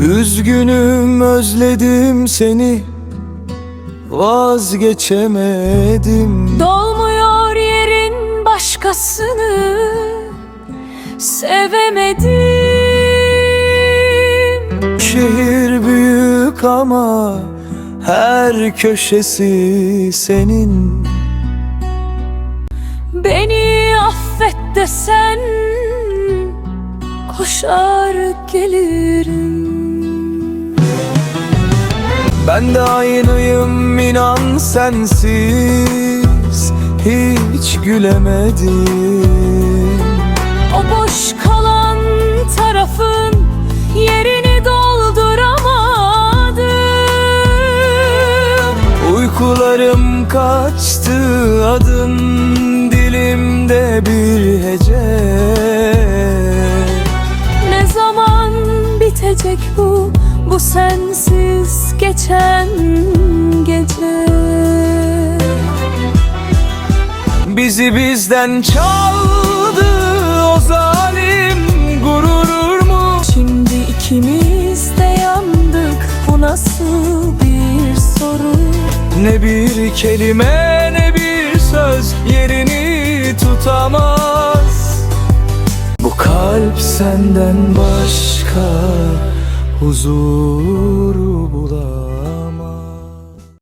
Üzgünüm özledim seni. Vazgeçemedim. Dolmuyor yerin başkasını. Sevemedim. Şehir büyük ama her köşesi senin. Beni affet desen Koşar gelirim Ben de aynıyım inan sensiz. Hiç gülemedim. O boş kalan tarafın Yerini dolduramadım. Uykularım kaçtı adın dilimde bir hece. Ne zaman bitecek bu Bu sensiz geçen gece. Bizi bizden çaldı o zalim gururur Şimdi ikimiz de yandık. Bu nasıl bir soru? Ne bir kelime ne bir söz yerini tutamaz. Bu kalp senden başka bulamaz